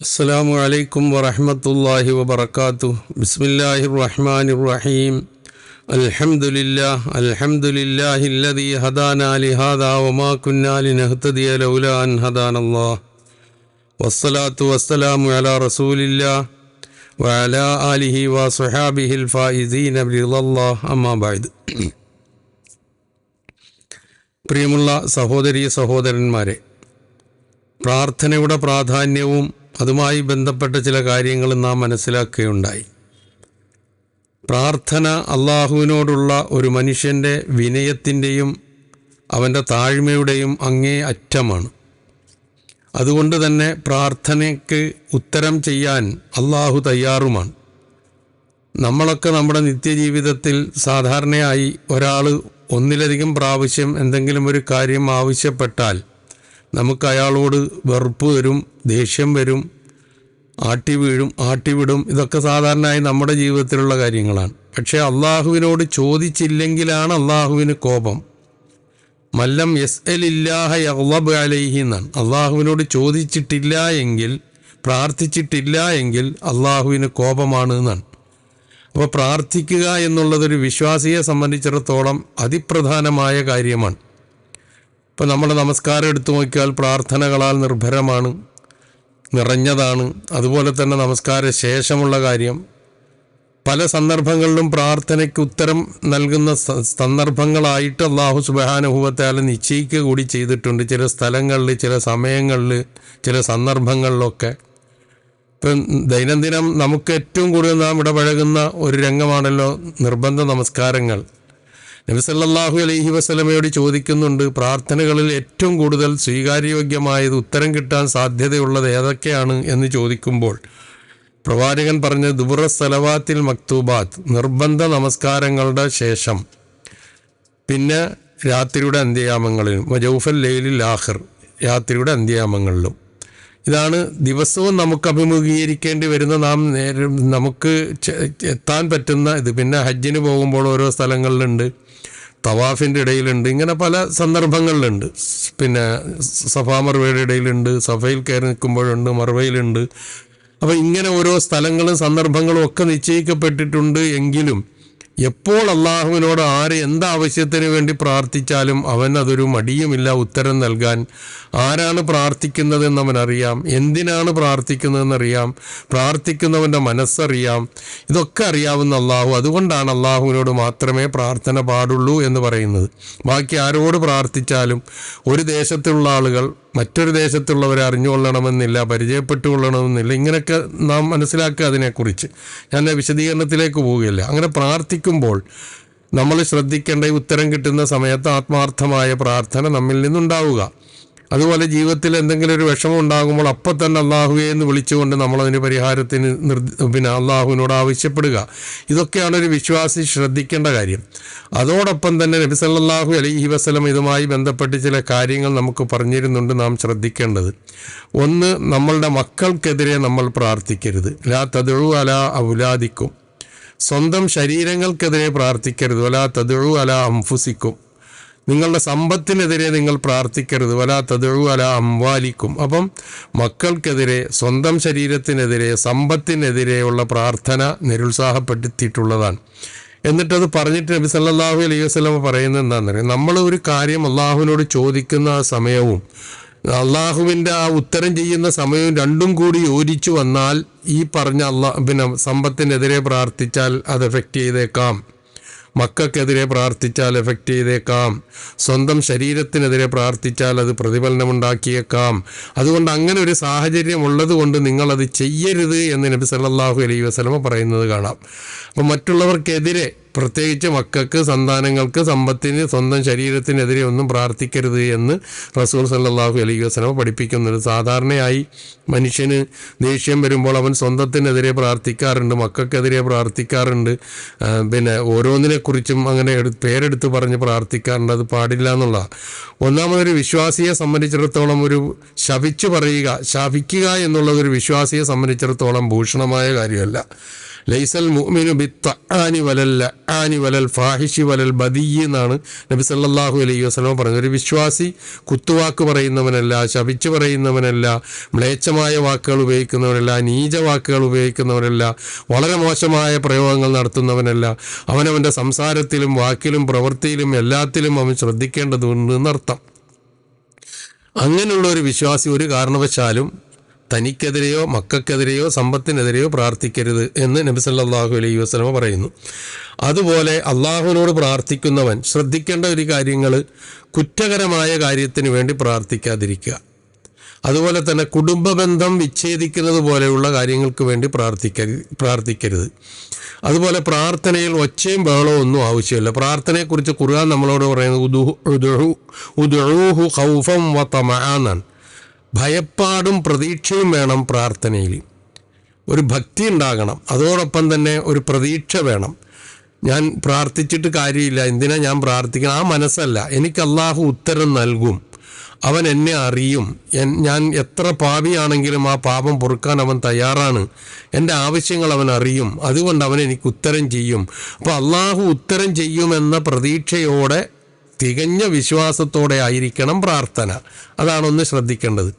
അസ്സലാമു അലൈക്കും വറഹമത്തല്ലാഹി വബർക്കാത്തു ബിസ്മില്ലാഹി റഹ്മാൻ റഹീം അൽഹംദുലില്ലാ അൽഹംദുലില്ലാഹി അല്ലദീ ഹദാനാ ലിഹാദാ വമാ കുന്നാ ലിനഹ്തദിയ ലൗലാ അൻ ഹദാനല്ലാഹ്. വസ്സലാത്തു വസ്സലാമു അലാ റസൂലില്ലാ വഅലാ ആലിഹി വസ്വഹാബിഹിൽ ഫായിസീന ബിറല്ലാഹ് അമ്മാ ബഅദ്. പ്രിയമുള്ള സഹോദരീ സഹോദരന്മാരെ പ്രാർത്ഥനയുടെ പ്രാധാന്യവും അതുമായി ബന്ധപ്പെട്ട ചില കാര്യങ്ങൾ നാം മനസ്സിലാക്കുകയുണ്ടായി. പ്രാർത്ഥന അള്ളാഹുവിനോടുള്ള ഒരു മനുഷ്യന്റെ വിനയത്തിന്റെയും അവന്റെ താഴ്മയുടെയും അങ്ങേ അറ്റമാണ്. അതുകൊണ്ട് തന്നെ പ്രാർത്ഥനയ്ക്ക് ഉത്തരം ചെയ്യാൻ അള്ളാഹു തയ്യാറുമാണ്. നമ്മളൊക്കെ നമ്മുടെ നിത്യജീവിതത്തിൽ സാധാരണയായി ഒരാൾ ഒന്നിലധികം പ്രാവശ്യം എന്തെങ്കിലും ഒരു കാര്യം ആവശ്യപ്പെട്ടാൽ നമുക്ക് അയാളോട് വെറുപ്പ് വരും ദേഷ്യം വരും ആട്ടി വീഴും ആട്ടി വിടും. ഇതൊക്കെ സാധാരണയായി നമ്മുടെ ജീവിതത്തിലുള്ള കാര്യങ്ങളാണ്. പക്ഷേ അള്ളാഹുവിനോട് ചോദിച്ചില്ലെങ്കിലാണ് അള്ളാഹുവിന് കോപം. മല്ലം എസ് എൽ ഇല്ലാഹ യഗ്ളബ് അലൈഹി എന്നാണ്. അള്ളാഹുവിനോട് ചോദിച്ചിട്ടില്ല എങ്കിൽ പ്രാർത്ഥിച്ചിട്ടില്ല എങ്കിൽ അള്ളാഹുവിന് കോപമാണ് എന്നാണ്. അപ്പോൾ പ്രാർത്ഥിക്കുക എന്നുള്ളതൊരു വിശ്വാസിയെ സംബന്ധിച്ചിടത്തോളം അതിപ്രധാനമായ കാര്യമാണ്. ഇപ്പോൾ നമ്മുടെ നമസ്കാരം എടുത്തു നോക്കിയാൽ പ്രാർത്ഥനകളാൽ നിർഭരമാണ് നിറഞ്ഞതാണ്. അതുപോലെ തന്നെ നമസ്കാര ശേഷമുള്ള കാര്യം പല സന്ദർഭങ്ങളിലും പ്രാർത്ഥനയ്ക്ക് ഉത്തരം നൽകുന്ന സന്ദർഭങ്ങളായിട്ട് അള്ളാഹു സുബാനുഭവത്താൽ നിശ്ചയിക്കുക കൂടി ചെയ്തിട്ടുണ്ട്. ചില സ്ഥലങ്ങളിൽ ചില സമയങ്ങളിൽ ചില സന്ദർഭങ്ങളിലൊക്കെ. ഇപ്പം ദൈനംദിനം നമുക്ക് ഏറ്റവും കൂടുതൽ നാം ഇടപഴകുന്ന ഒരു രംഗമാണല്ലോ നിർബന്ധ നമസ്കാരങ്ങൾ. നബി സല്ലല്ലാഹു അലൈഹി വസല്ലമയോട് ചോദിക്കുന്നുണ്ട് പ്രാർത്ഥനകളിൽ ഏറ്റവും കൂടുതൽ സ്വീകാര്യയോഗ്യമായത് ഉത്തരം കിട്ടാൻ സാധ്യതയുള്ളത് ഏതൊക്കെയാണ് എന്ന് ചോദിക്കുമ്പോൾ പ്രവാചകൻ പറഞ്ഞ ദുബുറ സലവാത്തിൽ മക്തൂബാത്ത് നിർബന്ധ നമസ്കാരങ്ങളുടെ ശേഷം പിന്നെ രാത്രിയുടെ അന്ത്യയാമങ്ങളിലും വജൗഫൽ ലൈലിൽ ആഖിർ രാത്രിയുടെ അന്ത്യയാമങ്ങളിലും ഇതാണ് ദിവസവും നമുക്ക് അഭിമുഖീകരിക്കേണ്ടി വരുന്ന നാം നേരം നമുക്ക് എത്താൻ പറ്റുന്ന ഇത്. പിന്നെ ഹജ്ജിന് പോകുമ്പോൾ ഓരോ സ്ഥലങ്ങളിലുണ്ട്. തവാഫിന്റെ ഇടയിലുണ്ട്. ഇങ്ങനെ പല സന്ദർഭങ്ങളിലുണ്ട്. പിന്നെ സഫാ മറുവയുടെ ഇടയിലുണ്ട്. സഫയിൽ കയറി നിൽക്കുമ്പോഴുണ്ട് മറുവയിലുണ്ട് അപ്പോൾ ഇങ്ങനെ ഓരോ സ്ഥലങ്ങളും സന്ദർഭങ്ങളും ഒക്കെ നിശ്ചയിക്കപ്പെട്ടിട്ടുണ്ട് എങ്കിലും എപ്പോൾ അള്ളാഹുവിനോട് ആര് എന്താവശ്യത്തിന് വേണ്ടി പ്രാർത്ഥിച്ചാലും അവൻ അതൊരു മടിയുമില്ല ഉത്തരം നൽകാൻ. ആരാണ് പ്രാർത്ഥിക്കുന്നതെന്ന് അവൻ അറിയാം. എന്തിനാണ് പ്രാർത്ഥിക്കുന്നതെന്നറിയാം പ്രാർത്ഥിക്കുന്നവന്റെ മനസ്സറിയാം. ഇതൊക്കെ അറിയാവുന്ന അള്ളാഹു. അതുകൊണ്ടാണ് അള്ളാഹുവിനോട് മാത്രമേ പ്രാർത്ഥന പാടുള്ളൂ എന്ന് പറയുന്നത്. ബാക്കി ആരോട് പ്രാർത്ഥിച്ചാലും ഒരു ദേശത്തുള്ള ആളുകൾ മറ്റൊരു ദേശത്തുള്ളവരെ അറിഞ്ഞുകൊള്ളണമെന്നില്ല പരിചയപ്പെട്ടുകൊള്ളണമെന്നില്ല ഇങ്ങനെയൊക്കെ നാം മനസ്സിലാക്കുക അതിനെക്കുറിച്ച്. ഞാൻ വിശദീകരണത്തിലേക്ക് പോവുകയില്ല. അങ്ങനെ പ്രാർത്ഥിക്കുമ്പോൾ നമ്മൾ ശ്രദ്ധിക്കേണ്ട ഉത്തരം കിട്ടുന്ന സമയത്ത് ആത്മാർത്ഥമായ പ്രാർത്ഥന നമ്മിൽ നിന്നുണ്ടാവുക. അതുപോലെ ജീവിതത്തിൽ എന്തെങ്കിലും ഒരു വിഷമം ഉണ്ടാകുമ്പോൾ അപ്പം തന്നെ അള്ളാഹുവെ എന്ന് വിളിച്ചുകൊണ്ട് നമ്മളതിന് പരിഹാരത്തിന് നിർ പിന്നെ അള്ളാഹുവിനോട് ആവശ്യപ്പെടുക. ഇതൊക്കെയാണ് ഒരു വിശ്വാസി ശ്രദ്ധിക്കേണ്ട കാര്യം. അതോടൊപ്പം തന്നെ നബി സല്ലല്ലാഹു അലൈഹി വസ്ലം ഇതുമായി ബന്ധപ്പെട്ട് ചില കാര്യങ്ങൾ നമുക്ക് പറഞ്ഞിരുന്നുണ്ട് നാം ശ്രദ്ധിക്കേണ്ടത്. ഒന്ന് നമ്മളുടെ മക്കൾക്കെതിരെ നമ്മൾ പ്രാർത്ഥിക്കരുത്. ലാ തദഴു അല ഔലാദിക്കും. സ്വന്തം ശരീരങ്ങൾക്കെതിരെ പ്രാർത്ഥിക്കരുത്. വലാ തദഴു അല അംഫുസിക്കും. നിങ്ങളുടെ സമ്പത്തിനെതിരെ നിങ്ങൾ പ്രാർത്ഥിക്കരുത്. വലാ തദഴു അല അംവാലിക്കും. അപ്പം മക്കൾക്കെതിരെ സ്വന്തം ശരീരത്തിനെതിരെ സമ്പത്തിനെതിരെയുള്ള പ്രാർത്ഥന നിരുത്സാഹപ്പെടുത്തിയിട്ടുള്ളതാണ്. എന്നിട്ടത് പറഞ്ഞിട്ട് നബി സല്ലാഹു അലൈഹി വസ്ലമ പറയുന്നത് എന്താണെന്നറിയാം നമ്മൾ ഒരു കാര്യം അള്ളാഹുവിനോട് ചോദിക്കുന്ന ആ സമയവും അള്ളാഹുവിന്റെ ആ ഉത്തരം ചെയ്യുന്ന സമയവും രണ്ടും കൂടി യോജിച്ചു വന്നാൽ ഈ പറഞ്ഞ അള്ളാ പിന്നെ സമ്പത്തിനെതിരെ പ്രാർത്ഥിച്ചാൽ അത് എഫക്റ്റ് ചെയ്തേക്കാം. മക്കൾക്കെതിരെ പ്രാർത്ഥിച്ചാൽ എഫക്റ്റ് ചെയ്തേക്കാം. സ്വന്തം ശരീരത്തിനെതിരെ പ്രാർത്ഥിച്ചാൽ അത് പ്രതിഫലനമുണ്ടാക്കിയേക്കാം. അതുകൊണ്ട് അങ്ങനെ ഒരു സാഹചര്യം ഉള്ളത് കൊണ്ട് നിങ്ങളത് ചെയ്യരുത് എന്ന് നബി സല്ലാഹു അലൈഹി വസ്ലമ പറയുന്നത് കാണാം. അപ്പം മറ്റുള്ളവർക്കെതിരെ പ്രത്യേകിച്ച് മക്കൾക്ക് സന്താനങ്ങൾക്ക് സമ്പത്തിന് സ്വന്തം ശരീരത്തിനെതിരെ ഒന്നും പ്രാർത്ഥിക്കരുത് എന്ന് റസൂൽ സല്ലാഹു അലൈഹി വസല്ലമ പഠിപ്പിക്കുന്നുണ്ട്. സാധാരണയായി മനുഷ്യന് ദേഷ്യം വരുമ്പോൾ അവൻ സ്വന്തത്തിനെതിരെ പ്രാർത്ഥിക്കാറുണ്ട് മക്കൾക്കെതിരെ പ്രാർത്ഥിക്കാറുണ്ട്. പിന്നെ ഓരോന്നിനെക്കുറിച്ചും അങ്ങനെ പേരെടുത്ത് പറഞ്ഞ് പ്രാർത്ഥിക്കാറുണ്ട്. അത് പാടില്ല എന്നുള്ള. ഒന്നാമതൊരു വിശ്വാസിയെ സംബന്ധിച്ചിടത്തോളം ഒരു ശപിച്ചു പറയുക ശപിക്കുക എന്നുള്ളത് ഒരു വിശ്വാസിയെ സംബന്ധിച്ചിടത്തോളം ഭൂഷണമായ കാര്യമല്ല. ലൈസൽ മുഅ്മിനു ബിത്തആനി വലൽ ലആനി വലൽ ഫാഹിഷി വലൽ ബദിയി എന്നാണ് നബി സല്ലല്ലാഹു അലൈഹി വസല്ലം പറഞ്ഞത്. ഒരു വിശ്വാസി കുത്തുവാക്ക് പറയുന്നവനല്ല ശപിച്ചു പറയുന്നവനല്ല മ്ലേച്ഛമായ വാക്കുകൾ ഉപയോഗിക്കുന്നവനല്ല നീച വാക്കുകൾ ഉപയോഗിക്കുന്നവനല്ല വളരെ മോശമായ പ്രയോഗങ്ങൾ നടത്തുന്നവനല്ല. അവനവന്റെ സംസാരത്തിലും വാക്കിലും പ്രവൃത്തിയിലും എല്ലാത്തിലും അവൻ ശ്രദ്ധിക്കേണ്ടതുണ്ട് എന്നർത്ഥം. അങ്ങനെയുള്ള ഒരു വിശ്വാസി ഒരു കാരണവശാലും തനിക്കെതിരെയോ മക്കൾക്കെതിരെയോ സമ്പത്തിനെതിരെയോ പ്രാർത്ഥിക്കരുത് എന്ന് നബി സല്ലാഹു അലൈഹി വസ്ലമ പറയുന്നു. അതുപോലെ അള്ളാഹുവിനോട് പ്രാർത്ഥിക്കുന്നവൻ ശ്രദ്ധിക്കേണ്ട ഒരു കാര്യങ്ങൾ കുറ്റകരമായ കാര്യത്തിന് വേണ്ടി പ്രാർത്ഥിക്കാതിരിക്കുക. അതുപോലെ തന്നെ കുടുംബ ബന്ധം വിച്ഛേദിക്കുന്നത് പോലെയുള്ള കാര്യങ്ങൾക്ക് വേണ്ടി പ്രാർത്ഥിക്ക പ്രാർത്ഥിക്കരുത്. അതുപോലെ പ്രാർത്ഥനയിൽ ഒച്ചയും ബഹളവും ഒന്നും ആവശ്യമില്ല. പ്രാർത്ഥനയെക്കുറിച്ച് ഖുർആൻ നമ്മളോട് പറയുന്നത് ഉദുഹു- ഉദുഹു- ഉദുഹു ഹൗഫം വ തമഅ എന്നാണ് ഭയപ്പാടും പ്രതീക്ഷയും വേണം പ്രാർത്ഥനയിൽ. ഒരു ഭക്തി ഉണ്ടാകണം. അതോടൊപ്പം തന്നെ ഒരു പ്രതീക്ഷ വേണം. ഞാൻ പ്രാർത്ഥിച്ചിട്ട് കാര്യമില്ല. എന്തിനാ ഞാൻ പ്രാർത്ഥിക്കണം? ആ മനസ്സല്ല. എനിക്ക് അള്ളാഹു ഉത്തരം നൽകും. അവൻ എന്നെ അറിയും. ഞാൻ എത്ര പാപിയാണെങ്കിലും ആ പാപം പൊറുക്കാൻ അവൻ തയ്യാറാണ്. എന്റെ ആവശ്യങ്ങൾ അവൻ അറിയും. അതുകൊണ്ട് അവൻ എനിക്ക് ഉത്തരം ചെയ്യും. അപ്പോൾ അള്ളാഹു ഉത്തരം ചെയ്യുമെന്ന പ്രതീക്ഷയോടെ തികഞ്ഞ വിശ്വാസത്തോടെ ആയിരിക്കണം പ്രാർത്ഥന. അതാണ് ഒന്ന് ശ്രദ്ധിക്കേണ്ടത്.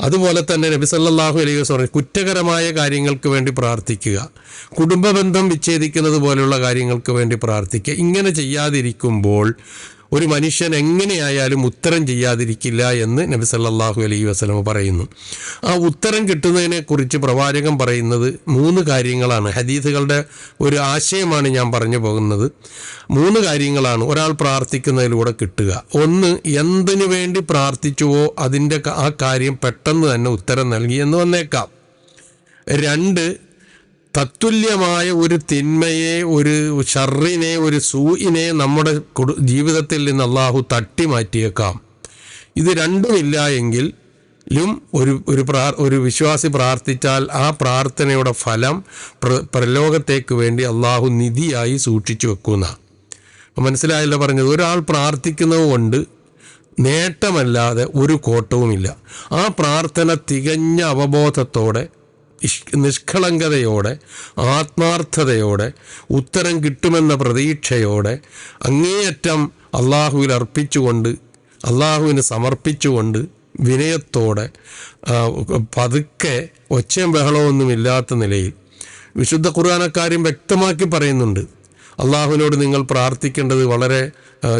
അതുപോലെ തന്നെ നബി സല്ലല്ലാഹു അലൈഹി വസ്ലം കുറ്റകരമായ കാര്യങ്ങൾക്ക് വേണ്ടി പ്രാർത്ഥിക്കുക. കുടുംബബന്ധം വിച്ഛേദിക്കുന്നത് പോലെയുള്ള കാര്യങ്ങൾക്ക് വേണ്ടി പ്രാർത്ഥിക്കുക. ഇങ്ങനെ ചെയ്യാതിരിക്കുമ്പോൾ ഒരു മനുഷ്യൻ എങ്ങനെയായാലും ഉത്തരം ചെയ്യാതിരിക്കില്ല എന്ന് നബി സല്ലാഹു അലൈഹി വസ്ലമ പറയുന്നു. ആ ഉത്തരം കിട്ടുന്നതിനെ കുറിച്ച് പ്രവാചകൻ പറയുന്നത് മൂന്ന് കാര്യങ്ങളാണ്. ഹദീസുകളുടെ ഒരു ആശയമാണ് ഞാൻ പറഞ്ഞു പോകുന്നത്. മൂന്ന് കാര്യങ്ങളാണ് ഒരാൾ പ്രാർത്ഥിക്കുന്നതിലൂടെ കിട്ടുക. ഒന്ന് എന്തിനു വേണ്ടി പ്രാർത്ഥിച്ചുവോ അതിന്റെ ആ കാര്യം പെട്ടെന്ന് തന്നെ ഉത്തരം നൽകി എന്ന് വന്നേക്കാം. രണ്ട് തത്തുല്യമായ ഒരു തിന്മയെ ഒരു ഷറിനെ ഒരു സൂയിനെ നമ്മുടെ ജീവിതത്തിൽ നിന്ന് അള്ളാഹു തട്ടി മാറ്റിയേക്കാം ഇത് രണ്ടുമില്ല എങ്കിൽ ും ഒരു ഒരു പ്രാ ഒരു വിശ്വാസി പ്രാർത്ഥിച്ചാൽ ആ പ്രാർത്ഥനയുടെ ഫലം പ്ര പ്രലോകത്തേക്ക് വേണ്ടി അള്ളാഹു നിധിയായി സൂക്ഷിച്ചു വെക്കുന്ന. മനസ്സിലായല്ലോ പറഞ്ഞത്. ഒരാൾ പ്രാർത്ഥിക്കുന്നത് കൊണ്ട് നേട്ടമല്ലാതെ ഒരു കോട്ടവുമില്ല. ആ പ്രാർത്ഥന തികഞ്ഞ അവബോധത്തോടെ നിഷ്കളങ്കതയോടെ ആത്മാർത്ഥതയോടെ ഉത്തരം കിട്ടുമെന്ന പ്രതീക്ഷയോടെ അങ്ങേയറ്റം അള്ളാഹുവിൽ അർപ്പിച്ചുകൊണ്ട് അള്ളാഹുവിന് സമർപ്പിച്ചുകൊണ്ട് വിനയത്തോടെ പതുക്കെ ഒച്ചയും ബഹളമൊന്നുമില്ലാത്ത നിലയിൽ വിശുദ്ധ ഖുർആാനക്കാര്യം വ്യക്തമാക്കി പറയുന്നുണ്ട്. അള്ളാഹുവിനോട് നിങ്ങൾ പ്രാർത്ഥിക്കേണ്ടത് വളരെ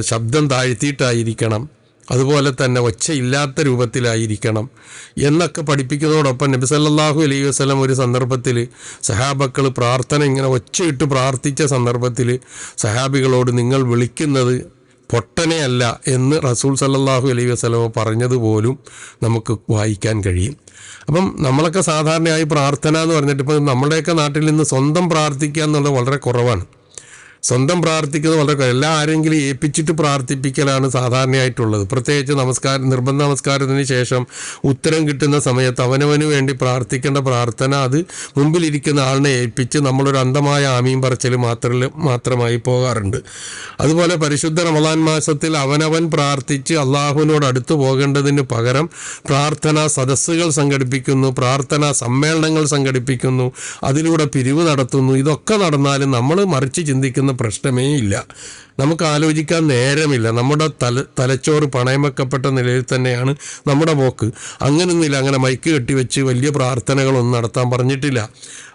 ശബ്ദം താഴ്ത്തിയിട്ടായിരിക്കണം. അതുപോലെ തന്നെ ഒച്ചയില്ലാത്ത രൂപത്തിലായിരിക്കണം എന്നൊക്കെ പഠിപ്പിക്കുന്നതോടൊപ്പം നബി സല്ലല്ലാഹു അലൈഹി വസ്ലം ഒരു സന്ദർഭത്തിൽ സഹാബക്കൾ പ്രാർത്ഥന ഇങ്ങനെ ഒച്ചയിട്ട് പ്രാർത്ഥിച്ച സന്ദർഭത്തിൽ സഹാബികളോട് നിങ്ങൾ വിളിക്കുന്നത് പൊട്ടനെയല്ല എന്ന് റസൂൽ സല്ലാഹു അലൈഹി വസ്ലമ പറഞ്ഞതുപോലും നമുക്ക് വായിക്കാൻ കഴിയും. അപ്പം നമ്മളൊക്കെ സാധാരണയായി പ്രാർത്ഥന എന്ന് പറഞ്ഞിട്ട് ഇപ്പം നമ്മുടെയൊക്കെ നാട്ടിൽ നിന്ന് സ്വന്തം പ്രാർത്ഥിക്കുക എന്നുള്ളത് വളരെ കുറവാണ്. സ്വന്തം പ്രാർത്ഥിക്കുന്നത് വളരെ എല്ലാ ആരെങ്കിലും ഏൽപ്പിച്ചിട്ട് പ്രാർത്ഥിപ്പിക്കലാണ് സാധാരണയായിട്ടുള്ളത്. പ്രത്യേകിച്ച് നമസ്കാരം നിർബന്ധ നമസ്കാരത്തിന് ശേഷം ഉത്തരം കിട്ടുന്ന സമയത്ത് അവനവന് വേണ്ടി പ്രാർത്ഥിക്കേണ്ട പ്രാർത്ഥന അത് മുമ്പിലിരിക്കുന്ന ആളിനെ ഏൽപ്പിച്ച് നമ്മളൊരു അന്ധമായ ആമീൻ പറച്ചൽ മാത്രം മാത്രമായി പോകാറുണ്ട്. അതുപോലെ പരിശുദ്ധ റമദാൻ മാസത്തിൽ അവനവൻ പ്രാർത്ഥിച്ച് അള്ളാഹുവിനോട് അടുത്തു പോകേണ്ടതിന് പകരം പ്രാർത്ഥനാ സദസ്സുകൾ സംഘടിപ്പിക്കുന്നു പ്രാർത്ഥനാ സമ്മേളനങ്ങൾ സംഘടിപ്പിക്കുന്നു അതിലൂടെ പിരിവ് നടത്തുന്നു. ഇതൊക്കെ നടന്നാലും നമ്മൾ മറിച്ച് ചിന്തിക്കുന്ന പ്രശ്നമേ ഇല്ല. നമുക്ക് ആലോചിക്കാൻ നേരമില്ല. നമ്മുടെ തല തലച്ചോറ് പണയം വെക്കപ്പെട്ട നിലയിൽ തന്നെയാണ് നമ്മുടെ പോക്ക്. അങ്ങനൊന്നുമില്ല അങ്ങനെ മൈക്ക് കെട്ടിവെച്ച് വലിയ പ്രാർത്ഥനകളൊന്നും നടത്താൻ പറഞ്ഞിട്ടില്ല.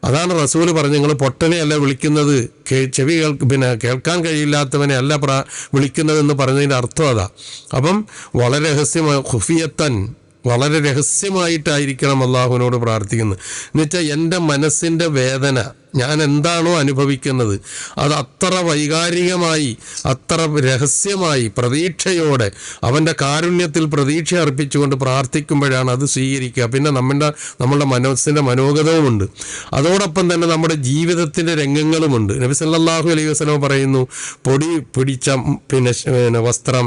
അതാണ് റസൂൽ പറഞ്ഞ് നിങ്ങൾ പൊട്ടനെ അല്ല വിളിക്കുന്നത് ചെവി കേൾ പിന്നെ കേൾക്കാൻ കഴിയില്ലാത്തവനെ അല്ല പ്രാ വിളിക്കുന്നതെന്ന് പറഞ്ഞതിന്റെ അർത്ഥം അതാ. അപ്പം വളരെ രഹസ്യമായ ഖുഫിയത്തൻ വളരെ രഹസ്യമായിട്ടായിരിക്കണം അള്ളാഹുവിനോട് പ്രാർത്ഥിക്കുന്നത്. എന്നുവെച്ചാൽ എന്റെ മനസ്സിന്റെ വേദന ഞാൻ എന്താണോ അനുഭവിക്കുന്നത്? അത് അത്ര വൈകാരികമായി അത്ര രഹസ്യമായി പ്രതീക്ഷയോടെ അവന്റെ കാരുണ്യത്തിൽ പ്രതീക്ഷ അർപ്പിച്ചുകൊണ്ട് പ്രാർത്ഥിക്കുമ്പോഴാണ് അത് സ്വീകരിക്കുക. പിന്നെ നമ്മുടെ നമ്മളുടെ മനസ്സിന്റെ മനോഗതവുമുണ്ട്. അതോടൊപ്പം തന്നെ നമ്മുടെ ജീവിതത്തിന്റെ രംഗങ്ങളുമുണ്ട്. നബി സല്ലല്ലാഹു അലൈഹി വസല്ലം പറയുന്നു പൊടി പിടിച്ച പിന്നെ വസ്ത്രം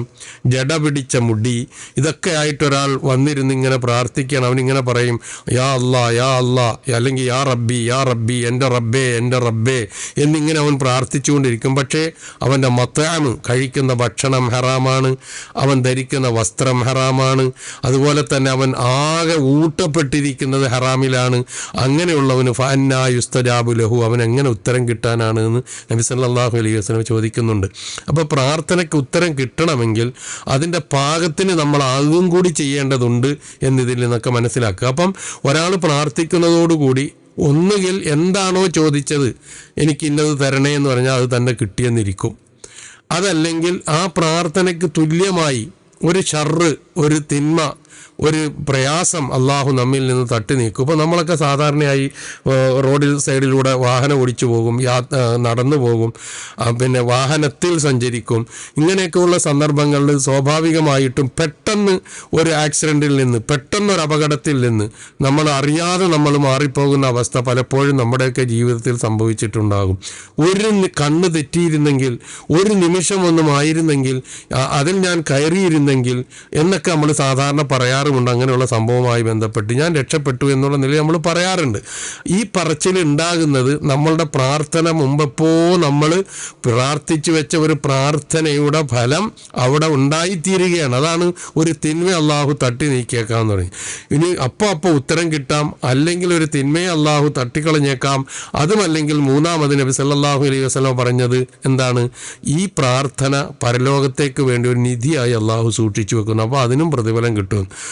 ജട പിടിച്ച മുടി ഇതൊക്കെ ആയിട്ടൊരാൾ വന്നിരുന്ന് ഇരുന്ന് ഇങ്ങനെ പ്രാർത്ഥിക്കുകയാണ്. അവനിങ്ങനെ പറയും യാ അല്ലാ യാ അല്ലാ അല്ലെങ്കിൽ യാ റബ്ബി യാ റബ്ബി എന്റെ റബ്ബേ എന്റെ റബ്ബേ എന്നിങ്ങനെ അവൻ പ്രാർത്ഥിച്ചുകൊണ്ടിരിക്കും. പക്ഷേ അവന്റെ മത്താമ് കഴിക്കുന്ന ഭക്ഷണം ഹറാമാണ് അവൻ ധരിക്കുന്ന വസ്ത്രം ഹറാമാണ് അതുപോലെ തന്നെ അവൻ ആകെ ഊട്ടപ്പെട്ടിരിക്കുന്നത് ഹറാമിലാണ്. അങ്ങനെയുള്ളവന് ഫന്ന യുസ്തജാബു ലഹു അവൻ എങ്ങനെ ഉത്തരം കിട്ടാനാണ് എന്ന് നബി സല്ലല്ലാഹു അലൈഹി വസ്ലം ചോദിക്കുന്നുണ്ട്. അപ്പോൾ പ്രാർത്ഥനയ്ക്ക് ഉത്തരം കിട്ടണമെങ്കിൽ അതിന്റെ പാകത്തിന് നമ്മൾ ആകും കൂടി ചെയ്യേണ്ടതുണ്ട് എന്നിതിൽ നിന്നൊക്കെ മനസ്സിലാക്കുക. അപ്പം ഒരാൾ പ്രാർത്ഥിക്കുന്നതോടുകൂടി ഒന്നുകിൽ എന്താണോ ചോദിച്ചത് എനിക്ക് ഇന്നത് തരണേ എന്ന് പറഞ്ഞാൽ അത് തന്നെ കിട്ടിയെന്നിരിക്കും. അതല്ലെങ്കിൽ ആ പ്രാർത്ഥനയ്ക്ക് തുല്യമായി ഒരു ഷർറ് ഒരു തിന്മ ഒരു പ്രയാസം അള്ളാഹു നമ്മിൽ നിന്ന് തട്ടി നീക്കും. ഇപ്പോൾ നമ്മളൊക്കെ സാധാരണയായി റോഡിൽ സൈഡിലൂടെ വാഹനം ഓടിച്ചു പോകും യാ നടന്നു പോകും പിന്നെ വാഹനത്തിൽ സഞ്ചരിക്കും. ഇങ്ങനെയൊക്കെയുള്ള സന്ദർഭങ്ങളിൽ സ്വാഭാവികമായിട്ടും പെട്ടെന്ന് ഒരു ആക്സിഡന്റിൽ നിന്ന് പെട്ടെന്ന് ഒരു അപകടത്തിൽ നിന്ന് നമ്മൾ അറിയാതെ നമ്മൾ മാറിപ്പോകുന്ന അവസ്ഥ പലപ്പോഴും നമ്മുടെയൊക്കെ ജീവിതത്തിൽ സംഭവിച്ചിട്ടുണ്ടാകും. ഒരു കണ്ണ് തെറ്റിയിരുന്നെങ്കിൽ ഒരു നിമിഷം ഒന്നും ആയിരുന്നെങ്കിൽ അതിൽ ഞാൻ കയറിയിരുന്നെങ്കിൽ എന്നൊക്കെ നമ്മൾ സാധാരണ പറയാറുമുണ്ട് അങ്ങനെയുള്ള സംഭവവുമായി ബന്ധപ്പെട്ട് ഞാൻ രക്ഷപ്പെട്ടു എന്നുള്ള നിലയിൽ നമ്മൾ പറയാറുണ്ട്. ഈ പറച്ചിൽ ഉണ്ടാകുന്നത് നമ്മളുടെ പ്രാർത്ഥന മുമ്പെപ്പോ നമ്മൾ പ്രാർത്ഥിച്ചു വെച്ച ഒരു പ്രാർത്ഥനയുടെ ഫലം അവിടെ ഉണ്ടായിത്തീരുകയാണ്. അതാണ് ഒരു തിന്മ അള്ളാഹു തട്ടി നീക്കിയേക്കാന്ന് പറയും. ഇനി അപ്പോൾ അപ്പോൾ ഉത്തരം കിട്ടാം അല്ലെങ്കിൽ ഒരു തിന്മയെ അള്ളാഹു തട്ടിക്കളഞ്ഞേക്കാം. അതുമല്ലെങ്കിൽ മൂന്നാമത് നബി സല്ലാഹു അലൈഹി വസല്ലം പറഞ്ഞത് എന്താണ്? ഈ പ്രാർത്ഥന പരലോകത്തേക്ക് വേണ്ടി ഒരു നിധിയായി അള്ളാഹു സൂക്ഷിച്ചു വെക്കുന്നു. അപ്പോൾ അതിനും പ്രതിഫലം കിട്ടും.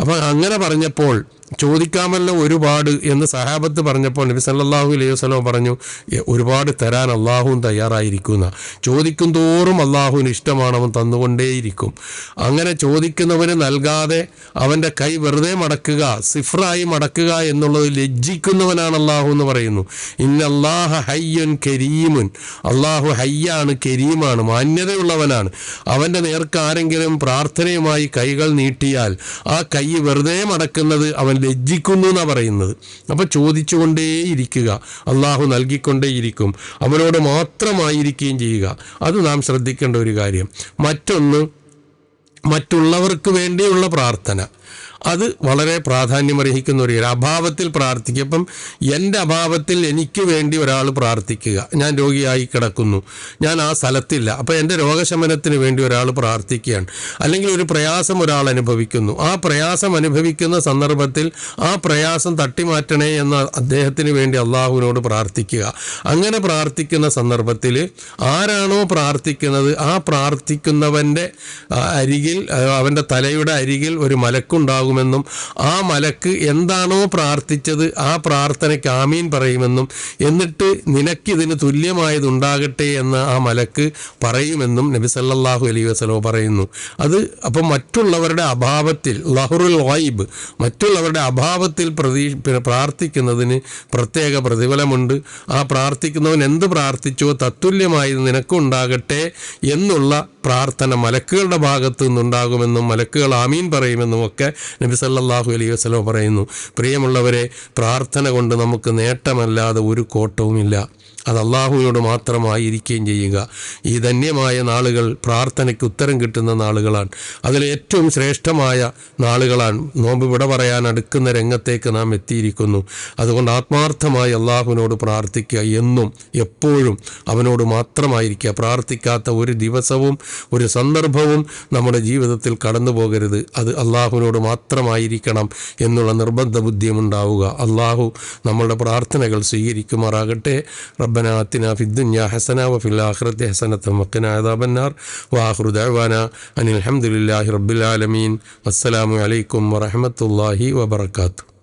അപ്പോൾ അങ്ങനെ പറഞ്ഞപ്പോൾ ചോദിക്കാമല്ലോ ഒരുപാട് എന്ന് സഹാബത്ത് പറഞ്ഞപ്പോൾ നബി സല്ലാഹു അലൈഹി വസല്ലം പറഞ്ഞു ഒരുപാട് തരാൻ അള്ളാഹുവും തയ്യാറായിരിക്കുന്ന. ചോദിക്കും തോറും അള്ളാഹുവിന് ഇഷ്ടമാണ് അവൻ തന്നുകൊണ്ടേയിരിക്കും. അങ്ങനെ ചോദിക്കുന്നവന് നൽകാതെ അവന്റെ കൈ വെറുതെ മടക്കുക സിഫ്രായി മടക്കുക എന്നുള്ളത് ലജ്ജിക്കുന്നവനാണ് അള്ളാഹു എന്ന് പറയുന്നു. ഇന്ന അള്ളാഹ ഹയ്യൻ കരീമുൻ. അള്ളാഹു ഹയ്യാണ് കരീമാണ് മാന്യതയുള്ളവനാണ്. അവന്റെ നേർക്ക് ആരെങ്കിലും പ്രാർത്ഥനയുമായി കൈകൾ നീട്ടിയാൽ ആ കൈ വെറുതെ മടക്കുന്നത് അവൻ ലജ്ജിക്കുന്നു എന്നാണ് പറയുന്നത്. അപ്പോൾ ചോദിച്ചുകൊണ്ടേയിരിക്കുക അള്ളാഹു നൽകിക്കൊണ്ടേയിരിക്കും അവനോട് മാത്രമായിരിക്കുകയും ചെയ്യുക. അത് നാം ശ്രദ്ധിക്കേണ്ട ഒരു കാര്യം. മറ്റൊന്ന് മറ്റുള്ളവർക്ക് വേണ്ടിയുള്ള പ്രാർത്ഥന. അത് വളരെ പ്രാധാന്യമർഹിക്കുന്ന ഒരു അഭാവത്തിൽ പ്രാർത്ഥിക്കുക അപ്പം എന്റെ അഭാവത്തിൽ എനിക്ക് വേണ്ടി ഒരാൾ പ്രാർത്ഥിക്കുക. ഞാൻ രോഗിയായി കിടക്കുന്നു. ഞാൻ ആ സ്ഥലത്തില്ല. അപ്പോൾ എന്റെ രോഗശമനത്തിന് വേണ്ടി ഒരാൾ പ്രാർത്ഥിക്കുകയാണ്. അല്ലെങ്കിൽ ഒരു പ്രയാസം ഒരാൾ അനുഭവിക്കുന്നു. ആ പ്രയാസം അനുഭവിക്കുന്ന സന്ദർഭത്തിൽ ആ പ്രയാസം തട്ടിമാറ്റണേ എന്ന അദ്ദേഹത്തിന് വേണ്ടി അള്ളാഹുവിനോട് പ്രാർത്ഥിക്കുക. അങ്ങനെ പ്രാർത്ഥിക്കുന്ന സന്ദർഭത്തിൽ ആരാണോ പ്രാർത്ഥിക്കുന്നത് ആ പ്രാർത്ഥിക്കുന്നവന്റെ അരികിൽ അവന്റെ തലയുടെ അരികിൽ ഒരു മലക്കുണ്ടാകുമെന്നും ആ മലക്ക് എന്താണോ പ്രാർത്ഥിച്ചത് ആ പ്രാർത്ഥനയ്ക്ക് ആമീൻ പറയുമെന്നും എന്നിട്ട് നിനക്കിതിന് തുല്യമായതുണ്ടാകട്ടെ എന്ന് ആ മലക്ക് പറയുമെന്നും നബി സല്ലാഹു അലൈഹി വസല്ലം പറയുന്നു. അത് അപ്പം മറ്റുള്ളവരുടെ അഭാവത്തിൽ ലഹുറുൽ വൈബ് മറ്റുള്ളവരുടെ അഭാവത്തിൽ പ്രതീ പ്രാർത്ഥിക്കുന്നതിന് പ്രത്യേക പ്രതിഫലമുണ്ട്. ആ പ്രാർത്ഥിക്കുന്നവൻ എന്ത് പ്രാർത്ഥിച്ചോ തത്തുല്യമായത് നിനക്കുണ്ടാകട്ടെ എന്നുള്ള പ്രാർത്ഥന മലക്കുകളുടെ ഭാഗത്തു നിന്നുണ്ടാകുമെന്നും മലക്കുകൾ ആമീൻ പറയുമെന്നും ഒക്കെ നബി സല്ലാഹു അലൈഹി വസല്ലം പറയുന്നു. പ്രിയമുള്ളവരെ പ്രാർത്ഥന കൊണ്ട് നമുക്ക് നേട്ടമല്ലാതെ ഒരു കോട്ടവുമില്ല. അത് അള്ളാഹുവിനോട് മാത്രമായിരിക്കുകയും ചെയ്യുക. ഈ ധന്യമായ നാളുകൾ പ്രാർത്ഥനയ്ക്ക് ഉത്തരം കിട്ടുന്ന നാളുകളാണ്. അതിൽ ഏറ്റവും ശ്രേഷ്ഠമായ നാളുകളാണ്. നോമ്പ് വിട പറയാൻ അടുക്കുന്ന രംഗത്തേക്ക് നാം എത്തിയിരിക്കുന്നു. അതുകൊണ്ട് ആത്മാർത്ഥമായി അള്ളാഹുവിനോട് പ്രാർത്ഥിക്കുക എന്നും എപ്പോഴും അവനോട് മാത്രമായിരിക്കുക. പ്രാർത്ഥിക്കാത്ത ഒരു ദിവസവും ഒരു സന്ദർഭവും നമ്മുടെ ജീവിതത്തിൽ കടന്നു പോകരുത്. അത് അള്ളാഹുവിനോട് മാത്രമായിരിക്കണം എന്നുള്ള നിർബന്ധ ബുദ്ധിയുമുണ്ടാവുക അള്ളാഹു നമ്മളുടെ പ്രാർത്ഥനകൾ സ്വീകരിക്കുമാറാകട്ടെ. ربنا آتنا في الدنيا حسنة وفي الآخرة حسنة وقنا عذاب النار. وآخر دعوانا أن الحمد لله رب العالمين. والسلام عليكم ورحمة الله وبركاته.